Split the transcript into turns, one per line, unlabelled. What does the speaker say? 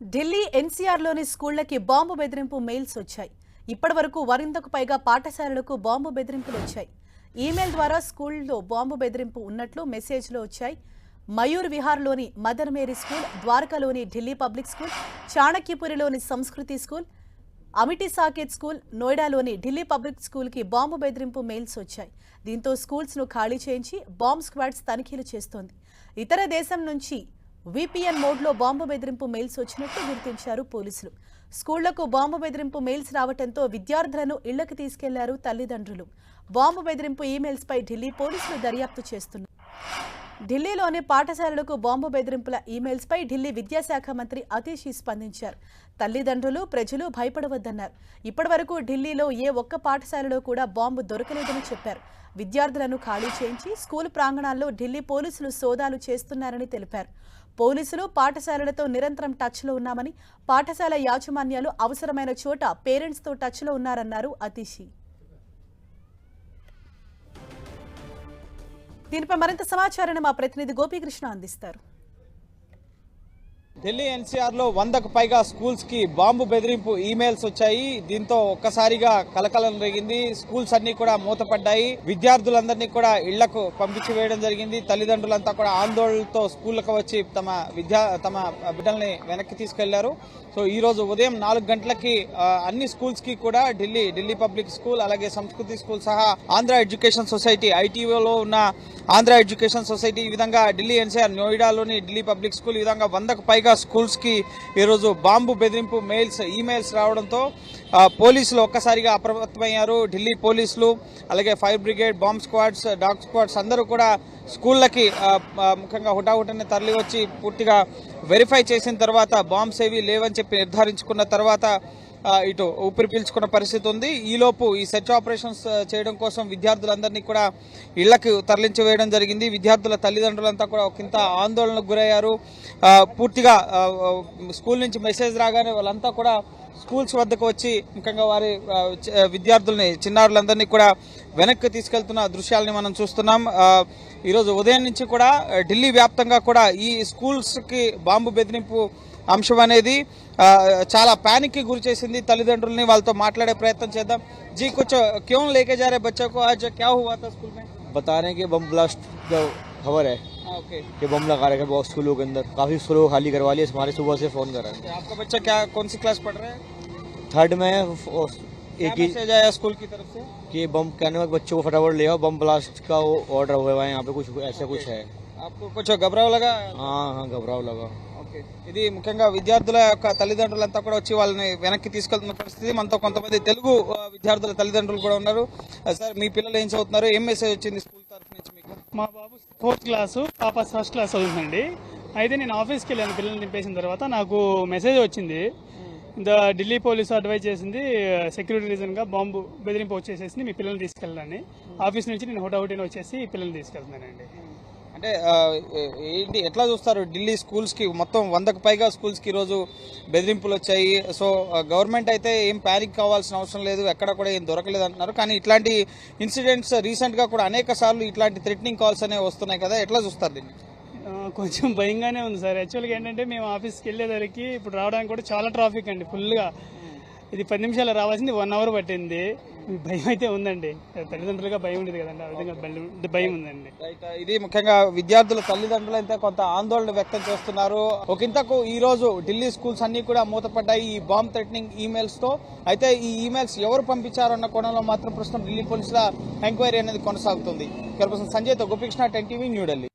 ఢిల్లీ ఎన్సీఆర్లోని స్కూళ్ళకి బాంబు బెదిరింపు మెయిల్స్ వచ్చాయి. ఇప్పటి వరకు వరిందకు పైగా పాఠశాలలకు బాంబు బెదిరింపులు వచ్చాయి. ఈమెయిల్ ద్వారా స్కూల్లో బాంబు బెదిరింపు ఉన్నట్లు మెసేజ్లు వచ్చాయి. మయూర్ విహార్లోని మదర్ మేరీ స్కూల్ ద్వారకాలోని Delhi public school చాణక్యపురిలోని Sanskriti school Amity Saket school నోయిడాలోని Delhi public స్కూల్కి బాంబు బెదిరింపు మెయిల్స్ వచ్చాయి. దీంతో స్కూల్స్ను ఖాళీ చేయించి బాంబ్ స్క్వాడ్స్ తనిఖీలు చేస్తోంది. ఇతర దేశం నుంచి విపిఎన్ మోడ్లో బాంబు బెదిరింపు మెయిల్స్ వచ్చినట్లు గుర్తించారు పోలీసులు. స్కూళ్ళకు బాంబు బెదిరింపు మెయిల్స్ రావడంతో విద్యార్థులను ఇళ్ళకు తీసుకెళ్ళారు తల్లిదండ్రులు. బాంబు బెదిరింపు ఈమెయిల్స్పై ఢిల్లీ పోలీసులు దర్యాప్తు చేస్తున్నారు. ఢిల్లీలోని పాఠశాలలకు బాంబు బెదిరింపుల ఈమెయిల్స్పై ఢిల్లీ విద్యాశాఖ మంత్రి అతీషి స్పందించారు. తల్లిదండ్రులు ప్రజలు భయపడవద్దన్నారు. ఇప్పటివరకు ఢిల్లీలో ఏ ఒక్క పాఠశాలలో కూడా బాంబు దొరకలేదని చెప్పారు. విద్యార్థులను ఖాళీ చేయించి స్కూల్ ప్రాంగణాల్లో ఢిల్లీ పోలీసులు సోదాలు చేస్తున్నారని తెలిపారు. పోలీసులు పాఠశాలలతో నిరంతరం టచ్లో ఉన్నామని పాఠశాల యాజమాన్యాలు అవసరమైన చోట పేరెంట్స్తో టచ్లో ఉన్నారన్నారు అతిషి. దీనిపై మరింత సమాచారాన్ని మా ప్రతినిధి గోపీకృష్ణ అందిస్తారు.
ఢిల్లీ ఎన్సీఆర్లో వందకు పైగా స్కూల్స్కి బాంబు బెదిరింపు ఈమెయిల్స్ వచ్చాయి. దీంతో ఒక్కసారిగా కలకలం రేగింది. స్కూల్స్ అన్ని కూడా మూతపడ్డాయి. విద్యార్థులందరినీ కూడా ఇళ్ళకు పంపించి వేయడం జరిగింది. తల్లిదండ్రులంతా కూడా ఆందోళనతో స్కూళ్ళకు వచ్చి తమ విద్యా తమ బిడ్డల్ని వెనక్కి తీసుకెళ్ళారు. సో ఈ రోజు ఉదయం నాలుగు గంటలకి అన్ని స్కూల్స్కి కూడా ఢిల్లీ ఢిల్లీ పబ్లిక్ స్కూల్ అలాగే సంస్కృతి స్కూల్ సహా ఆంధ్ర ఎడ్యుకేషన్ సొసైటీ ఐటీఓలో ఉన్న ఆంధ్ర ఎడ్యుకేషన్ సొసైటీ ఈ విధంగా ఢిల్లీ ఎన్సీఆర్ నోయిడాలోని ఢిల్లీ పబ్లిక్ స్కూల్ ఈ విధంగా వందకు పైగా స్కూల్స్ స్కూల్స్కి ఈరోజు బాంబు బెదిరింపు మెయిల్స్ ఈమెయిల్స్ రావడంతో పోలీసులు ఒక్కసారిగా అప్రమత్తమయ్యారు. ఢిల్లీ పోలీసులు అలాగే fire brigade bomb squads dog squads అందరూ కూడా స్కూళ్ళకి ముఖ్యంగా హుటాహుటిని తరలి వచ్చి పూర్తిగా వెరిఫై చేసిన తర్వాత బాంబ్స్ ఏవి లేవని చెప్పి నిర్ధారించుకున్న తర్వాత ఇటు ఊపిరి పీల్చుకున్న పరిస్థితి ఉంది. ఈలోపు ఈ సెర్చ్ ఆపరేషన్స్ చేయడం కోసం విద్యార్థులందరినీ కూడా ఇళ్ళకు తరలించి వేయడం జరిగింది. విద్యార్థుల తల్లిదండ్రులంతా కూడా ఒకంత ఆందోళనకు గురయ్యారు. పూర్తిగా స్కూల్ నుంచి మెసేజ్ రాగానే వాళ్ళంతా కూడా స్కూల్స్ వద్దకు వచ్చి ముఖ్యంగా వారి విద్యార్థుల్ని చిన్నారులందరినీ కూడా వెనక్కి తీసుకెళ్తున్న దృశ్యాలని మనం చూస్తున్నాం ఆ, ఈరోజు ఉదయం నుంచి కూడా ఆ, ఢిల్లీ వ్యాప్తంగా కూడా ఈ స్కూల్స్కి బాంబు బెదిరింపు అంశం అనేది ఆ, చాలా पैनिक కి గురి చేసింది తల్లిదండ్రుల్ని వాళ్ళతో మాట్లాడే ప్రయత్నం చేద్దాం जी कुछ क्यों लेके जा रहे बच्चों को आज क्या हुआ था स्कूल में
बता रहे हैं कि बम ब्लास्ट का खबर है
ओके
कि बम लगा रखे हैं बहुत स्कूलों के अंदर काफी स्कूलों को खाली करवा लिया हमारे सुबह से फोन कर रहे हैं
आपका बच्चा क्या कौन सी क्लास पढ़ रहा है
थर्ड में और
क्या
एक ही
मैसेज आया स्कूल की तरफ से
कि बम कहने में बच्चों को फटाफट ले आओ बम ब्लास्ट का वो ऑर्डर हुआ है यहाँ पे कुछ ऐसा कुछ है
आपको कुछ घबराव लगा
हाँ हाँ घबराव लगा
ఓకే ఇది ముఖ్యంగా విద్యార్థుల యొక్క తల్లిదండ్రులంతా కూడా వచ్చి వాళ్ళని వెనక్కి తీసుకెళ్తున్న పరిస్థితి మనతో కొంతమంది తెలుగు ఆ, విద్యార్థుల తల్లిదండ్రులు కూడా ఉన్నారు ఆ, సార్ మీ పిల్లలు ఏం చదువుతున్నారు ఏం మెసేజ్ వచ్చింది స్కూల్ తరఫు నుంచి మీకు
మా బాబు ఫోర్త్ క్లాసు పాప ఫస్ట్ క్లాస్ చదువుతుందండి అయితే నేను ఆఫీస్కి వెళ్ళాను పిల్లల్ని నింపేసిన తర్వాత నాకు మెసేజ్ వచ్చింది ద ఢిల్లీ పోలీసు అడ్వైజ్ చేసింది సెక్యూరిటీ రీజన్గా బాంబు బెదిరింపు వచ్చేసేసి మీ పిల్లల్ని తీసుకెళ్ళాలని. ఆఫీస్ నుంచి నేను హుటాహుటిన వచ్చేసి పిల్లల్ని తీసుకెళ్తున్నానండి.
అంటే ఆ, ఏ- ఏంటి ఎట్లా చూస్తారు ఢిల్లీ స్కూల్స్కి మొత్తం వందకు పైగా స్కూల్స్కి ఈరోజు బెదిరింపులు వచ్చాయి. సో గవర్నమెంట్ అయితే ఏం ప్యానిక్ కావాల్సిన అవసరం లేదు ఎక్కడ కూడా ఏం దొరకలేదు అంటున్నారు. కానీ ఇట్లాంటి ఇన్సిడెంట్స్ రీసెంట్గా కూడా అనేక సార్లు ఇట్లాంటి థ్రెటనింగ్ కాల్స్ అనేవి వస్తున్నాయి కదా ఎట్లా చూస్తారు దీన్ని?
కొంచెం భయంగానే ఉంది సార్. యాక్చువల్గా ఏంటంటే మేము ఆఫీస్కి వెళ్ళేసరికి ఇప్పుడు రావడానికి కూడా చాలా ట్రాఫిక్ అండి ఫుల్గా. ఇది పది నిమిషాలు రావాల్సింది వన్ అవర్ పట్టింది. భయం అయితే ఉందండి. తల్లిదండ్రులుగా భయం ఉండేది కదండి. ఆ విధంగా భయం- ఉందండి.
ఇది ముఖ్యంగా విద్యార్థుల తల్లిదండ్రులు అయితే కొంత ఆందోళన వ్యక్తం చేస్తున్నారు. ఒకంతకు ఈ రోజు ఢిల్లీ స్కూల్స్ అన్ని కూడా మూతపడ్డాయి. ఈ బాంబ్ థ్రెటనింగ్ ఈమెయిల్స్తో అయితే ఈ ఈమెయిల్స్ ఎవరు పంపించారన్న కోణంలో మాత్రం ప్రస్తుతం ఢిల్లీ పోలీసుల ఎంక్వైరీ అనేది కొనసాగుతుంది. సంజయ్తో గోపికృష్ణ టెన్ టీవీ న్యూఢిల్లీ